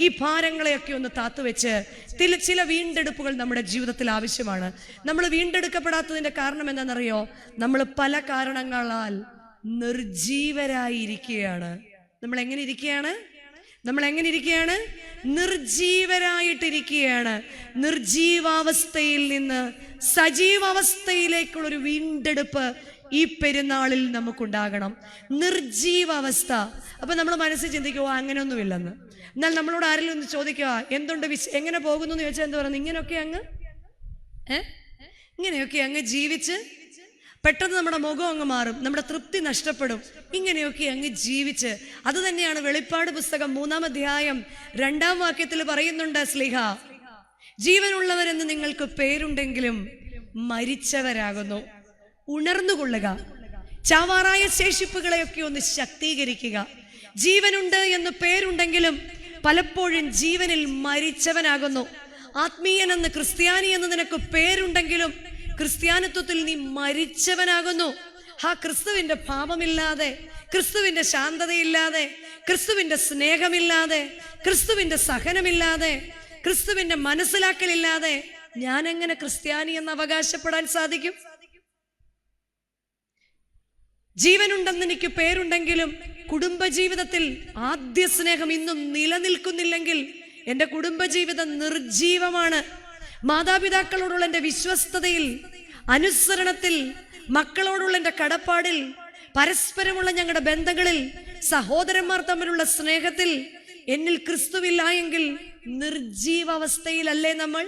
ഈ ഭാരങ്ങളെയൊക്കെ ഒന്ന് താത്തുവെച്ച് ചില ചില വീണ്ടെടുപ്പുകൾ നമ്മുടെ ജീവിതത്തിൽ ആവശ്യമാണ്. നമ്മൾ വീണ്ടെടുക്കപ്പെടാത്തതിന്റെ കാരണം എന്താണെന്നറിയോ? നമ്മൾ പല കാരണങ്ങളാൽ നിർജീവരായിരിക്കുകയാണ് നമ്മൾ എങ്ങനെ ഇരിക്കുകയാണ്? നമ്മൾ എങ്ങനെ ഇരിക്കുകയാണ്? നിർജീവരായിട്ടിരിക്കുകയാണ് നിർജീവാവസ്ഥയിൽ നിന്ന് സജീവാവസ്ഥയിലേക്കുള്ളൊരു വീണ്ടെടുപ്പ് ഈ പെരുന്നാളിൽ നമുക്കുണ്ടാകണം. നിർജീവാവസ്ഥ അപ്പൊ നമ്മൾ മനസ്സിൽ ചിന്തിക്കുക "ഓ, അങ്ങനെയൊന്നുമില്ലെന്ന്. എന്നാൽ നമ്മളോട് ആരെങ്കിലും ഒന്ന് ചോദിക്കുക എന്തുണ്ട് വിശ എങ്ങനെ പോകുന്നു? എന്ന് ചോദിച്ചാൽ എന്ത് പറയുന്നത് ഇങ്ങനെയൊക്കെ അങ്ങ് ഏ? ഇങ്ങനെയൊക്കെ അങ്ങ് ജീവിച്ച് പെട്ടെന്ന് നമ്മുടെ മുഖം അങ്ങ് മാറും നമ്മുടെ തൃപ്തി നഷ്ടപ്പെടും. ഇങ്ങനെയൊക്കെ അങ്ങ് ജീവിച്ച്. അത് തന്നെയാണ് വെളിപ്പാട് പുസ്തകം മൂന്നാം അധ്യായം രണ്ടാം വാക്യത്തിൽ പറയുന്നുണ്ട് സ്ലിഹ. ജീവനുള്ളവരെന്ന് നിങ്ങൾക്ക് പേരുണ്ടെങ്കിലും മരിച്ചവരാകുന്നു. ഉണർന്നുകൊള്ളുക. ചാവാറായ ശേഷിപ്പുകളെയൊക്കെ ഒന്ന് ശക്തീകരിക്കുക. ജീവനുണ്ട് എന്ന് പേരുണ്ടെങ്കിലും പലപ്പോഴും ജീവനിൽ മരിച്ചവനാകുന്നു. ആത്മീയനെന്ന് ക്രിസ്ത്യാനി എന്ന് നിനക്ക് പേരുണ്ടെങ്കിലും ക്രിസ്ത്യാനിത്വത്തിൽ നീ മരിച്ചവനാകുന്നു. ആ ക്രിസ്തുവിന്റെ പാപമില്ലാതെ ക്രിസ്തുവിന്റെ ശാന്തതയില്ലാതെ ക്രിസ്തുവിന്റെ സ്നേഹമില്ലാതെ ക്രിസ്തുവിന്റെ സഹനമില്ലാതെ ക്രിസ്തുവിന്റെ മനസ്സിലാക്കലില്ലാതെ ഞാൻ എങ്ങനെ ക്രിസ്ത്യാനി എന്ന് അവകാശപ്പെടാൻ സാധിക്കും? ജീവനുണ്ടെന്ന് എനിക്ക് പേരുണ്ടെങ്കിലും കുടുംബജീവിതത്തിൽ ആദ്യ സ്നേഹം ഇന്നും നിലനിൽക്കുന്നില്ലെങ്കിൽ എന്റെ കുടുംബജീവിതം നിർജീവമാണ് മാതാപിതാക്കളോടുള്ള എന്റെ വിശ്വസ്തതയിൽ അനുസരണത്തിൽ മക്കളോടുള്ള എന്റെ കടപ്പാടിൽ പരസ്പരമുള്ള ഞങ്ങളുടെ ബന്ധങ്ങളിൽ സഹോദരന്മാർ തമ്മിലുള്ള സ്നേഹത്തിൽ എന്നിൽ ക്രിസ്തുവില്ല എങ്കിൽ നിർജീവാവസ്ഥയിലല്ലേ നമ്മൾ?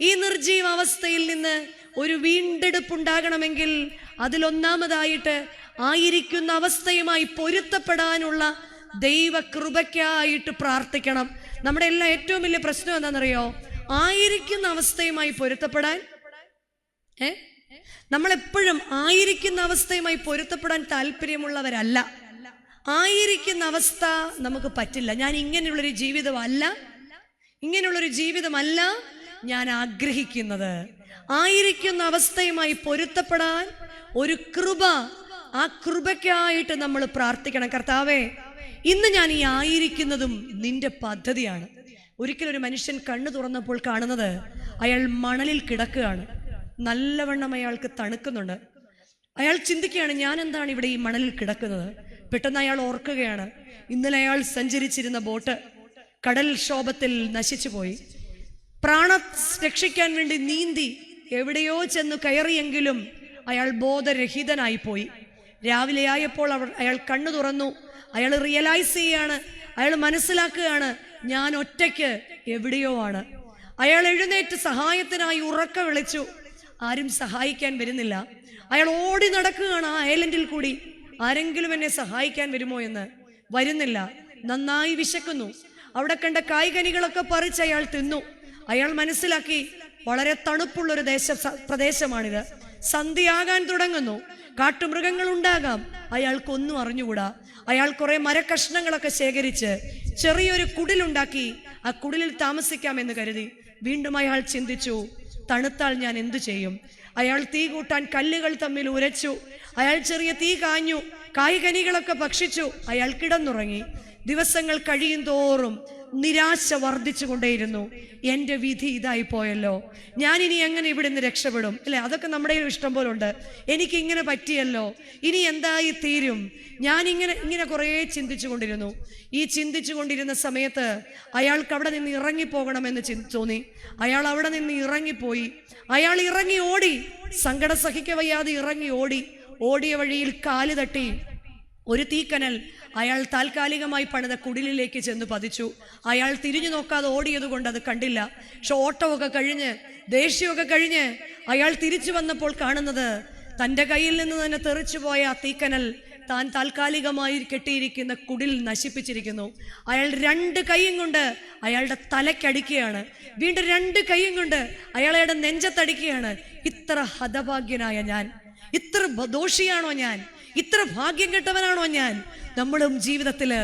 ഈ നിർജീവ അവസ്ഥയിൽ നിന്ന് ഒരു വീണ്ടെടുപ്പ് ഉണ്ടാകണമെങ്കിൽ അതിലൊന്നാമതായിട്ട് ആയിരിക്കുന്ന അവസ്ഥയുമായി പൊരുത്തപ്പെടാനുള്ള ദൈവകൃപയ്ക്കായിട്ട് പ്രാർത്ഥിക്കണം. നമ്മുടെ എല്ലാ ഏറ്റവും വലിയ പ്രശ്നം എന്താണെന്നറിയോ? ആയിരിക്കുന്ന അവസ്ഥയുമായി പൊരുത്തപ്പെടാൻ. ഏ? നമ്മളെപ്പോഴും ആയിരിക്കുന്ന അവസ്ഥയുമായി പൊരുത്തപ്പെടാൻ താല്പര്യമുള്ളവരല്ല. ആയിരിക്കുന്ന അവസ്ഥ നമുക്ക് പറ്റില്ല. ഞാൻ ഇങ്ങനെയുള്ളൊരു ജീവിതമല്ല. ഇങ്ങനെയുള്ളൊരു ജീവിതമല്ല ഞാൻ ആഗ്രഹിക്കുന്നത്. ആയിരിക്കുന്ന അവസ്ഥയുമായി പൊരുത്തപ്പെടാൻ ഒരു കൃപ ആ കൃപയ്ക്കായിട്ട് നമ്മൾ പ്രാർത്ഥിക്കണം. കർത്താവേ ഇന്ന് ഞാൻ ഈ ആയിരിക്കുന്നതും നിന്റെ പദ്ധതിയാണ്. ഒരിക്കലും ഒരു മനുഷ്യൻ കണ്ണു തുറന്നപ്പോൾ കാണുന്നത് അയാൾ മണലിൽ കിടക്കുകയാണ്. നല്ലവണ്ണം അയാൾക്ക് തണുക്കുന്നുണ്ട്. അയാൾ ചിന്തിക്കുകയാണ് ഞാൻ എന്താണ് ഇവിടെ ഈ മണലിൽ കിടക്കുന്നത്? പെട്ടെന്ന് അയാൾ ഓർക്കുകയാണ് ഇന്നലെ അയാൾ സഞ്ചരിച്ചിരുന്ന ബോട്ട് കടൽ ക്ഷോഭത്തിൽ നശിച്ചു പോയി പ്രാണ രക്ഷിക്കാൻ വേണ്ടി നീന്തി എവിടെയോ ചെന്ന് കയറിയെങ്കിലും അയാൾ ബോധരഹിതനായി പോയി രാവിലെ ആയപ്പോൾ അവർ അയാൾ കണ്ണു തുറന്നു. അയാൾ റിയലൈസ് ചെയ്യാണ്. അയാൾ മനസ്സിലാക്കുകയാണ് ഞാൻ ഒറ്റയ്ക്ക് എവിടെയോ ആണ്. അയാൾ എഴുന്നേറ്റ് സഹായത്തിനായി ഉറക്ക വിളിച്ചു. ആരും സഹായിക്കാൻ വരുന്നില്ല. അയാൾ ഓടി നടക്കുകയാണ് ആ ഐലൻഡിൽ കൂടി. ആരെങ്കിലും എന്നെ സഹായിക്കാൻ വരുമോ എന്ന്? വരുന്നില്ല. നന്നായി വിശക്കുന്നു. അവിടെ കണ്ട കായ്കനികളൊക്കെ പറിച്ച് അയാൾ തിന്നു. അയാൾ മനസ്സിലാക്കി വളരെ തണുപ്പുള്ളൊരു ദേശ പ്രദേശമാണിത്. സന്ധ്യയാകാൻ തുടങ്ങുന്നു. കാട്ടുമൃഗങ്ങൾ ഉണ്ടാകാം അയാൾക്കൊന്നും അറിഞ്ഞുകൂടാ. അയാൾ കുറെ മരക്കഷ്ണങ്ങളൊക്കെ ശേഖരിച്ച് ചെറിയൊരു കുടിലുണ്ടാക്കി ആ കുടിലിൽ താമസിക്കാമെന്ന് കരുതി. വീണ്ടും അയാൾ ചിന്തിച്ചു തണുത്താൽ ഞാൻ എന്തു ചെയ്യും? അയാൾ തീ കൂട്ടാൻ കല്ലുകൾ തമ്മിൽ ഉരച്ചു. അയാൾ ചെറിയ തീ കാഞ്ഞു. കായ്കനികളൊക്കെ ഭക്ഷിച്ചു. അയാൾ കിടന്നുറങ്ങി. ദിവസങ്ങൾ കഴിയും തോറും നിരാശ വർദ്ധിച്ചു കൊണ്ടേയിരുന്നു എന്റെ വിധി ഇതായി പോയല്ലോ ഞാൻ ഇനി എങ്ങനെ ഇവിടെ നിന്ന് രക്ഷപ്പെടും? അല്ലേ? അതൊക്കെ നമ്മുടെ ഇഷ്ടം പോലെ ഉണ്ട് എനിക്ക് ഇങ്ങനെ പറ്റിയല്ലോ. ഇനി എന്തായി തീരും? ഞാൻ ഇങ്ങനെ ഇങ്ങനെ കുറേ ചിന്തിച്ചു കൊണ്ടിരുന്നു ഈ ചിന്തിച്ചു കൊണ്ടിരുന്ന സമയത്ത് അയാൾക്ക് അവിടെ നിന്ന് ഇറങ്ങിപ്പോകണമെന്ന് ചിന്ത തോന്നി. അയാൾ അവിടെ നിന്ന് ഇറങ്ങിപ്പോയി. അയാൾ ഇറങ്ങി ഓടി. സങ്കടം സഹിക്കവയ്യാതെ ഇറങ്ങി ഓടി. ഓടിയ വഴിയിൽ കാൽ തട്ടി. ഒരു തീക്കനൽ അയാൾ താൽക്കാലികമായി പണിത കുടിലിലേക്ക് ചെന്ന് പതിച്ചു. അയാൾ തിരിഞ്ഞു നോക്കാതെ ഓടിയത് കൊണ്ട് അത് കണ്ടില്ല. പക്ഷെ ഓട്ടമൊക്കെ കഴിഞ്ഞ് ദേഷ്യമൊക്കെ കഴിഞ്ഞ് അയാൾ തിരിച്ചു വന്നപ്പോൾ കാണുന്നത് തന്റെ കയ്യിൽ നിന്ന് തന്നെ തെറിച്ചു പോയ ആ തീക്കനൽ താൻ താൽക്കാലികമായി കെട്ടിയിരിക്കുന്ന കുടിൽ നശിപ്പിച്ചിരിക്കുന്നു. അയാൾ രണ്ട് കൈയും കൊണ്ട് അയാളുടെ തലക്കടിക്കുകയാണ്. വീണ്ടും രണ്ട് കൈയും കൊണ്ട് അയാളുടെ നെഞ്ചത്തടിക്കുകയാണ്. ഇത്ര ഹതഭാഗ്യനായ ഞാൻ. ഇത്ര ദോഷിയാണോ ഞാൻ? ഇത്ര ഭാഗ്യം കെട്ടവനാണോ ഞാൻ? നമ്മളും ജീവിതത്തിൽ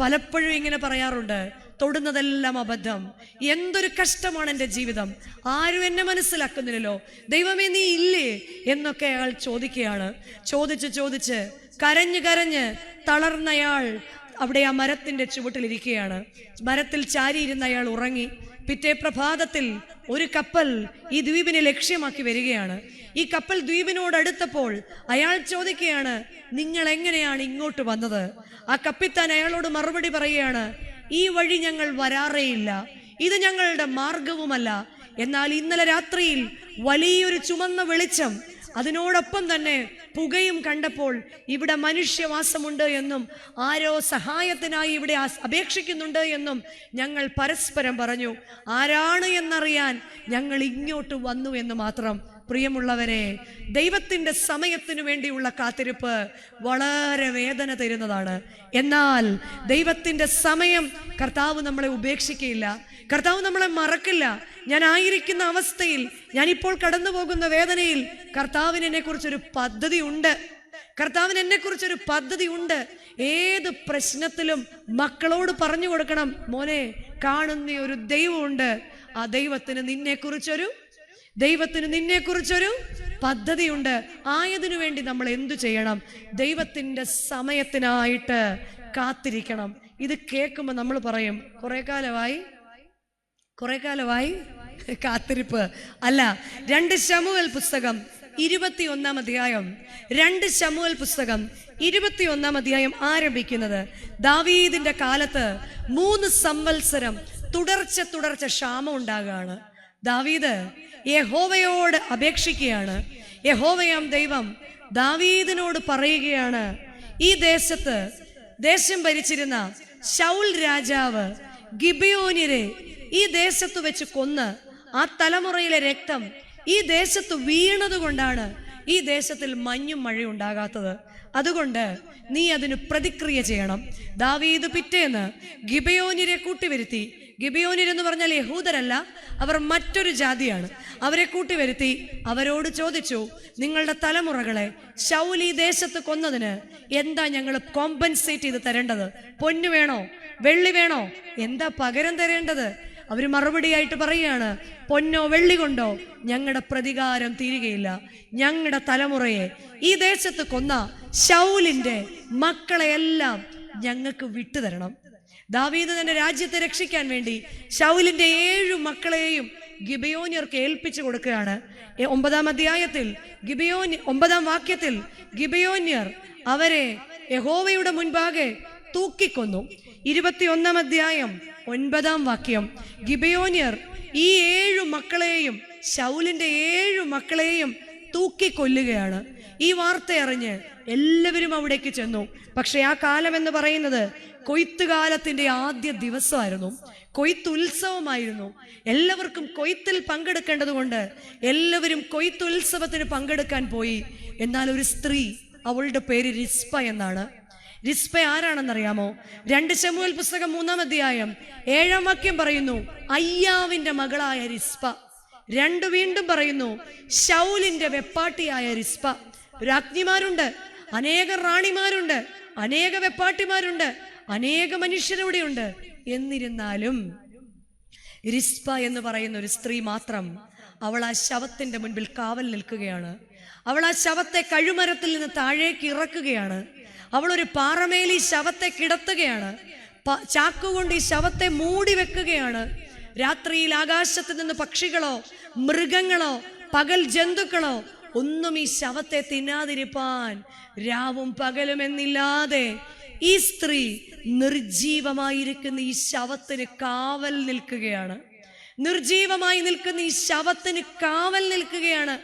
പലപ്പോഴും ഇങ്ങനെ പറയാറുണ്ട് തൊടുന്നതെല്ലാം അബദ്ധം. എന്തൊരു കഷ്ടമാണ് എന്റെ ജീവിതം. ആരും എന്നെ മനസ്സിലാക്കുന്നില്ലല്ലോ. ദൈവമേ നീ ഇല്ലേ? എന്നൊക്കെ അയാൾ ചോദിക്കുകയാണ്. ചോദിച്ച് ചോദിച്ച് കരഞ്ഞ് കരഞ്ഞ് തളർന്നയാൾ അവിടെ ആ മരത്തിന്റെ ചുവട്ടിലിരിക്കുകയാണ് മരത്തിൽ ചാരിയിരുന്ന അയാൾ ഉറങ്ങി. പിറ്റേ പ്രഭാതത്തിൽ ഒരു കപ്പൽ ഈ ദ്വീപിനെ ലക്ഷ്യമാക്കി വരികയാണ്. ഈ കപ്പൽ ദ്വീപിനോട് അടുത്തപ്പോൾ അയാൾ ചോദിക്കുകയാണ് നിങ്ങൾ എങ്ങനെയാണ് ഇങ്ങോട്ട് വന്നത്? ആ കപ്പിത്താൻ അയാളോട് മറുപടി പറയുകയാണ് ഈ വഴി ഞങ്ങൾ വരാറേയില്ല. ഇത് ഞങ്ങളുടെ മാർഗവുമല്ല എന്നാൽ ഇന്നലെ രാത്രിയിൽ വലിയൊരു ചുമന്ന വെളിച്ചം അതിനോടൊപ്പം തന്നെ പുകയും കണ്ടപ്പോൾ ഇവിടെ മനുഷ്യവാസമുണ്ട് എന്നും ആരോ സഹായത്തിനായി ഇവിടെ അപേക്ഷിക്കുന്നുണ്ട് എന്നും ഞങ്ങൾ പരസ്പരം പറഞ്ഞു. ആരാണ് എന്നറിയാൻ ഞങ്ങൾ ഇങ്ങോട്ട് വന്നു എന്ന് മാത്രം. പ്രിയമുള്ളവരെ ദൈവത്തിന്റെ സമയത്തിനു വേണ്ടിയുള്ള കാത്തിരിപ്പ് വളരെ വേദന തരുന്നതാണ്. എന്നാൽ ദൈവത്തിന്റെ സമയം കർത്താവ് നമ്മളെ ഉപേക്ഷിക്കുകയില്ല കർത്താവ് നമ്മളെ മറക്കില്ല. ഞാൻ ആയിരിക്കുന്ന അവസ്ഥയിൽ ഞാനിപ്പോൾ കടന്നു പോകുന്ന വേദനയിൽ കർത്താവിന് എന്നെ കുറിച്ചൊരു പദ്ധതി ഉണ്ട് കർത്താവിന് എന്നെ കുറിച്ചൊരു പദ്ധതി ഉണ്ട് ഏത് പ്രശ്നത്തിലും മക്കളോട് പറഞ്ഞു കൊടുക്കണം. മോനെ കാണുന്ന ഒരു ദൈവമുണ്ട്. ആ ദൈവത്തിന് നിന്നെ കുറിച്ചൊരു ദൈവത്തിന് നിന്നെ കുറിച്ചൊരു പദ്ധതിയുണ്ട്. ആയതിനു വേണ്ടി നമ്മൾ എന്തു ചെയ്യണം? ദൈവത്തിന്റെ സമയത്തിനായിട്ട് കാത്തിരിക്കണം. ഇത് കേൾക്കുമ്പോൾ നമ്മൾ പറയും കുറെ കാലമായി കുറെ കാലമായി കാത്തിരിപ്പ്. അല്ല രണ്ട് ശമുവൽ പുസ്തകം ഇരുപത്തി ഒന്നാം അധ്യായം. രണ്ട് ശമുവൽ പുസ്തകം ഇരുപത്തി ഒന്നാം അധ്യായം ആരംഭിക്കുന്നത്. ദാവീദിന്റെ കാലത്ത് മൂന്ന് സംവത്സരം തുടർച്ച തുടർച്ച ക്ഷാമം ഉണ്ടാകുകയാണ് ദാവീദ് യഹോവയോട് അപേക്ഷിക്കുകയാണ്. യഹോവയാം ദൈവം ദാവീദിനോട് പറയുകയാണ് ഈ ദേശത്ത് ദേശം ഭരിച്ചിരുന്ന ശൗൽ രാജാവ് ഗിബിയോനിരെ ഈ ദേശത്ത് വെച്ച് കൊന്ന് ആ തലമുറയിലെ രക്തം ഈ ദേശത്ത് വീണത് കൊണ്ടാണ് ഈ ദേശത്തിൽ മഞ്ഞും മഴയും ഉണ്ടാകാത്തത്. അതുകൊണ്ട് നീ അതിന് പ്രതിക്രിയ ചെയ്യണം. ദാവീദ് പിറ്റേന്ന് ഗിബയോനിരെ കൂട്ടിവരുത്തി ഗിബയോനിർ എന്ന് പറഞ്ഞാൽ യഹൂദരല്ല അവർ മറ്റൊരു ജാതിയാണ്. അവരെ കൂട്ടി കൂട്ടിവരുത്തി അവരോട് ചോദിച്ചു നിങ്ങളുടെ തലമുറകളെ ശൗലി ദേശത്ത് കൊന്നതിന് എന്താ ഞങ്ങൾ കോമ്പൻസേറ്റ് ചെയ്ത് തരേണ്ടത്? പൊന്നു വേണോ? വെള്ളി വേണോ? എന്താ പകരം തരേണ്ടത്? അവർ മറുപടിയായിട്ട് പറയുകയാണ് പൊന്നോ വെള്ളി കൊണ്ടോ ഞങ്ങളുടെ പ്രതികാരം തീരുകയില്ല. ഞങ്ങളുടെ തലമുറയെ ഈ ദേശത്ത് കൊന്ന ശൗലിന്റെ മക്കളെയെല്ലാം ഞങ്ങൾക്ക് വിട്ടുതരണം. ദാവീദ് തന്റെ രാജ്യത്തെ രക്ഷിക്കാൻ വേണ്ടി ശൗലിന്റെ ഏഴു മക്കളെയും ഗിബയോനിയർക്ക് ഏൽപ്പിച്ചു കൊടുക്കുകയാണ്. ഒമ്പതാം അധ്യായത്തിൽ ഗിബിയോനി ഒമ്പതാം വാക്യത്തിൽ ഗിബയോന്യർ അവരെ യഹോവയുടെ മുൻപാകെ തൂക്കിക്കൊന്നു. ഇരുപത്തിയൊന്നാം അധ്യായം ഒൻപതാം വാക്യം. ഗിബയോനിയർ ഈ ഏഴു മക്കളെയും ശൗലിന്റെ ഏഴു മക്കളെയും തൂക്കിക്കൊല്ലുകയാണ്. ഈ വാർത്ത അറിഞ്ഞ് എല്ലാവരും അവിടേക്ക് ചെന്നു. പക്ഷെ ആ കാലം എന്ന് പറയുന്നത് കൊയ്ത്തുകാലത്തിന്റെ ആദ്യ ദിവസമായിരുന്നു. കൊയ്ത്തുത്സവമായിരുന്നു. എല്ലാവർക്കും കൊയ്ത്തിൽ പങ്കെടുക്കേണ്ടത് കൊണ്ട് എല്ലാവരും കൊയ്ത്തുത്സവത്തിന് പങ്കെടുക്കാൻ പോയി. എന്നാൽ ഒരു സ്ത്രീ അവളുടെ പേര് റിസ്പ എന്നാണ്. റിസ്പ ആരാണെന്നറിയാമോ? രണ്ട് ശമുവൽ പുസ്തകം മൂന്നാം അധ്യായം ഏഴാം വാക്യം പറയുന്നു അയ്യാവിന്റെ മകളായ റിസ്പ രണ്ട് വീണ്ടും പറയുന്നു ശൗലിന്റെ വെപ്പാട്ടിയായ റിസ്പ രാജ്ഞിമാരുണ്ട് അനേക റാണിമാരുണ്ട് അനേക വെപ്പാട്ടിമാരുണ്ട് അനേക മനുഷ്യരവിടെയുണ്ട് എന്നിരുന്നാലും റിസ്പ എന്ന് പറയുന്ന ഒരു സ്ത്രീ മാത്രം അവൾ ആ ശവത്തിന്റെ മുൻപിൽ കാവൽ നിൽക്കുകയാണ്. അവൾ ആ ശവത്തെ കഴുമരത്തിൽ നിന്ന് താഴേക്ക് ഇറക്കുകയാണ്. അവൾ ഒരു പാറമേൽ ഈ ശവത്തെ കിടത്തുകയാണ്. ചാക്കുകൊണ്ട് ഈ ശവത്തെ മൂടി വെക്കുകയാണ്. രാത്രിയിൽ ആകാശത്ത് നിന്ന് പക്ഷികളോ മൃഗങ്ങളോ പകൽ ജന്തുക്കളോ ഒന്നും ഈ ശവത്തെ തിന്നാതിരിപ്പാൻ രാവും പകലും എന്നില്ലാതെ ഈ സ്ത്രീ നിർജീവമായിരിക്കുന്ന ഈ ശവത്തിന് കാവൽ നിൽക്കുകയാണ്. നിർജീവമായി നിൽക്കുന്ന ഈ ശവത്തിന് കാവൽ നിൽക്കുകയാണ്.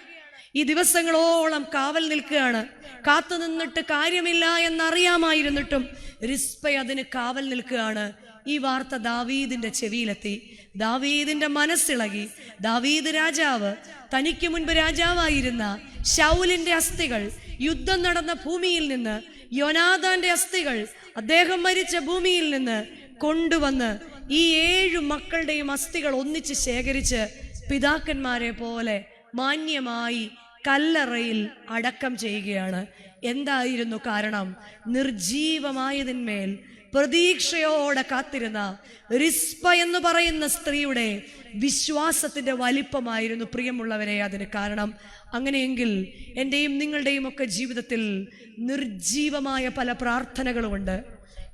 ഈ ദിവസങ്ങളോളം കാവൽ നിൽക്കുകയാണ്. കാത്തു നിന്നിട്ട് കാര്യമില്ല എന്നറിയാമായിരുന്നിട്ടും റിസ്പ അതിന് കാവൽ നിൽക്കുകയാണ്. ഈ വാർത്ത ദാവീദിന്റെ ചെവിയിലെത്തി. ദാവീദിന്റെ മനസ്സിളകി. ദാവീദ് രാജാവ് തനിക്ക് മുൻപ് രാജാവായിരുന്ന ഷൗലിന്റെ അസ്ഥികൾ യുദ്ധം നടന്ന ഭൂമിയിൽ നിന്ന് യോനാഥാന്റെ അസ്ഥികൾ അദ്ദേഹം മരിച്ച ഭൂമിയിൽ നിന്ന് കൊണ്ടുവന്ന് ഈ ഏഴു മക്കളുടെയും അസ്ഥികൾ ഒന്നിച്ച് ശേഖരിച്ച് പിതാക്കന്മാരെ പോലെ മാന്യമായി കല്ലറയിൽ അടക്കം ചെയ്യുകയാണ്. എന്തായിരുന്നു കാരണം? നിർജീവമായതിന്മേൽ പ്രതീക്ഷയോടെ കാത്തിരുന്ന റിസ്പ എന്ന് പറയുന്ന സ്ത്രീയുടെ വിശ്വാസത്തിന്റെ വലിപ്പമായിരുന്നു പ്രിയമുള്ളവരെ അതിന് കാരണം. അങ്ങനെയെങ്കിൽ എന്റെയും നിങ്ങളുടെയും ഒക്കെ ജീവിതത്തിൽ നിർജീവമായ പല പ്രാർത്ഥനകളുമുണ്ട്.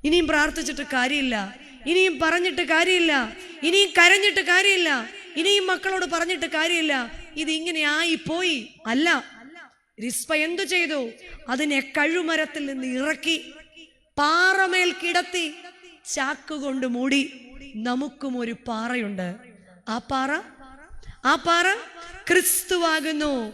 ഇനിയും പ്രാർത്ഥിച്ചിട്ട് കാര്യമില്ല. ഇനിയും പറഞ്ഞിട്ട് കാര്യമില്ല. ഇനിയും കരഞ്ഞിട്ട് കാര്യമില്ല. ഇനിയും മക്കളോട് പറഞ്ഞിട്ട് കാര്യമില്ല. ഇത് ഇങ്ങനെ ആയി പോയി അല്ല റിസ്പ എന്തു ചെയ്തു? അതിനെ കഴുമരത്തിൽ നിന്ന് ഇറക്കി പാറമേൽ കിടത്തി ചാക്കുകൊണ്ട് മൂടി. നമുക്കും ഒരു പാറയുണ്ട്. ആ പാറ? ആ പാറ ക്രിസ്തുവാകുന്നു.